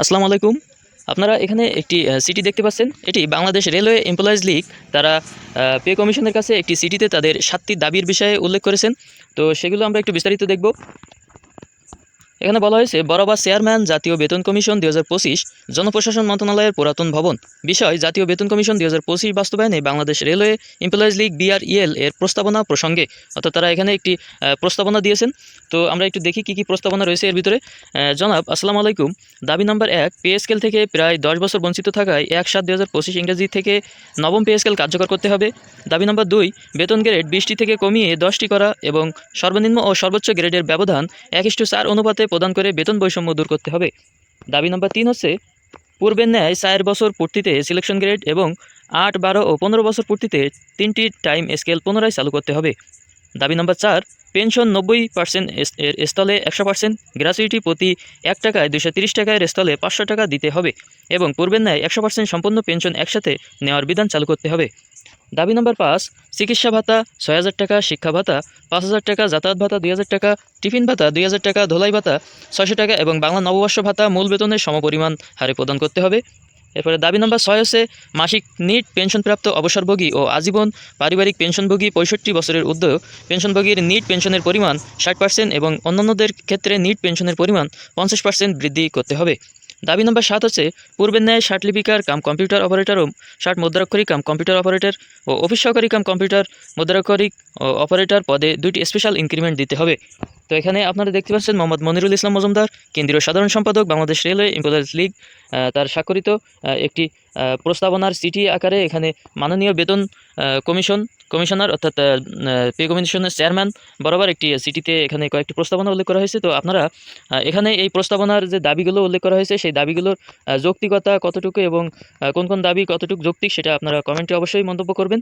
আসসালামু আলাইকুম। আপনারা এখানে একটি সিটি দেখতে পাচ্ছেন। এটি বাংলাদেশ রেলওয়ে এমপ্লয়িজ লীগ তারা পে কমিশনের কাছে একটি সিটিতে তাদের সাতটি দাবির বিষয়ে উল্লেখ করেছেন। তো সেগুলো আমরা একটু বিস্তারিত দেখব। এখানে বলা হয়েছে, বরাবর চেয়ারম্যান জাতীয় বেতন কমিশন দুই হাজার পঁচিশ, জনপ্রশাসন মন্ত্রণালয়ের পুরাতন ভবন। বিষয়, জাতীয় বেতন কমিশন দুই হাজার পঁচিশ বাস্তবায়নে Bangladesh railway employees league BREL এর প্রস্তাবনা প্রসঙ্গে, অর্থাৎ তারা এখানে একটি প্রস্তাবনা দিয়েছেন। তো আমরা একটু দেখি কী কী প্রস্তাবনা রয়েছে এর ভিতরে। জনাব, আসসালামু আলাইকুম। দাবি নম্বর এক, পে স্কেল থেকে প্রায় দশ বছর বঞ্চিত থাকায় এক সাত দুই হাজার পঁচিশ ইংরেজি থেকে নবম পে স্কেল কার্যকর করতে হবে। দাবি নম্বর দুই, বেতন গ্রেড বিশটি থেকে কমিয়ে দশটি করা এবং সর্বনিম্ন ও সর্বোচ্চ গ্রেডের ব্যবধান এক ইস্টু চার অনুপাতে প্রদান করে বেতন বৈষম্য দূর করতে হবে। দাবি নম্বর তিন হচ্ছে, পূর্বের ন্যায় চার বছর পূর্তিতে সিলেকশন গ্রেড এবং আট, বারো ও পনেরো বছর পূর্তিতে তিনটি টাইম স্কেল পুনরায় চালু করতে হবে। দাবি নম্বর চার পেনশন নব্বই পার্সেন্ট এর স্থলে একশো পার্সেন্ট গ্র্যাচুইটি প্রতি এক টাকায় দুশো তিরিশ টাকায় স্থলে পাঁচশো টাকা দিতে হবে এবং পূর্বের ন্যায় একশো পার্সেন্ট সম্পূর্ণ পেনশন একসাথে নেওয়ার বিধান চালু করতে হবে। দাবি নম্বর পাঁচ, চিকিৎসা ভাতা ছয় হাজার টাকা, শিক্ষা ভাতা পাঁচ হাজার টাকা, যাতায়াত ভাতা দুই হাজার টাকা, টিফিন ভাতা দুই হাজার টাকা, ধোলাই ভাতা ছয়শো টাকা এবং বাংলা নববর্ষ ভাতা মূল বেতনের সমপরিমাণ হারে প্রদান করতে হবে। এরপরে দাবি নম্বর ছয় হচ্ছে, মাসিক নিট পেনশনপ্রাপ্ত অবসরভোগী ও আজীবন পারিবারিক পেনশনভোগী পঁয়ষট্টি বছরের ঊর্ধ্ব পেনশনভোগীর নিট পেনশনের পরিমাণ ষাট পার্সেন্ট এবং অন্যান্যদের ক্ষেত্রে নিট পেনশনের পরিমাণ পঞ্চাশ পার্সেন্ট বৃদ্ধি করতে হবে। দাবি নম্বর সাত হচ্ছে, পূর্বের ন্যায় ষাট লিপিকার কাম কম্পিউটার অপারেটর ও ষাট মুদ্রাক্ষরিক কাম কম্পিউটার অপারেটর ও অফিস সহকারী কাম কম্পিউটার মুদ্রাক্ষরিক অপারেটর পদে দুইটি স্পেশাল ইনক্রিমেন্ট দিতে হবে। তো এখানে আপনারা দেখতে পাচ্ছেন মোহাম্মদ মনিরুল ইসলাম মজুমদার, কেন্দ্রীয় সাধারণ সম্পাদক, বাংলাদেশ রেলওয়ে এমপ্লয়ার্স লীগ তার স্বাক্ষরিত একটি প্রস্তাবনার চিঠি আকারে এখানে মাননীয় বেতন কমিশন কমিশনার, অর্থাৎ পে কমিশনের চেয়ারম্যান, বরাবর একটি সিটিতে এখানে কয়েকটি প্রস্তাবনা উল্লেখ করা হয়েছে। তো আপনারা এখানে এই প্রস্তাবনার যে দাবিগুলো উল্লেখ করা হয়েছে, সেই দাবিগুলোর যৌক্তিকতা কতটুকু এবং কোন কোন দাবি কতটুকু যৌক্তিক সেটা আপনারা কমেন্টে অবশ্যই মন্তব্য করবেন।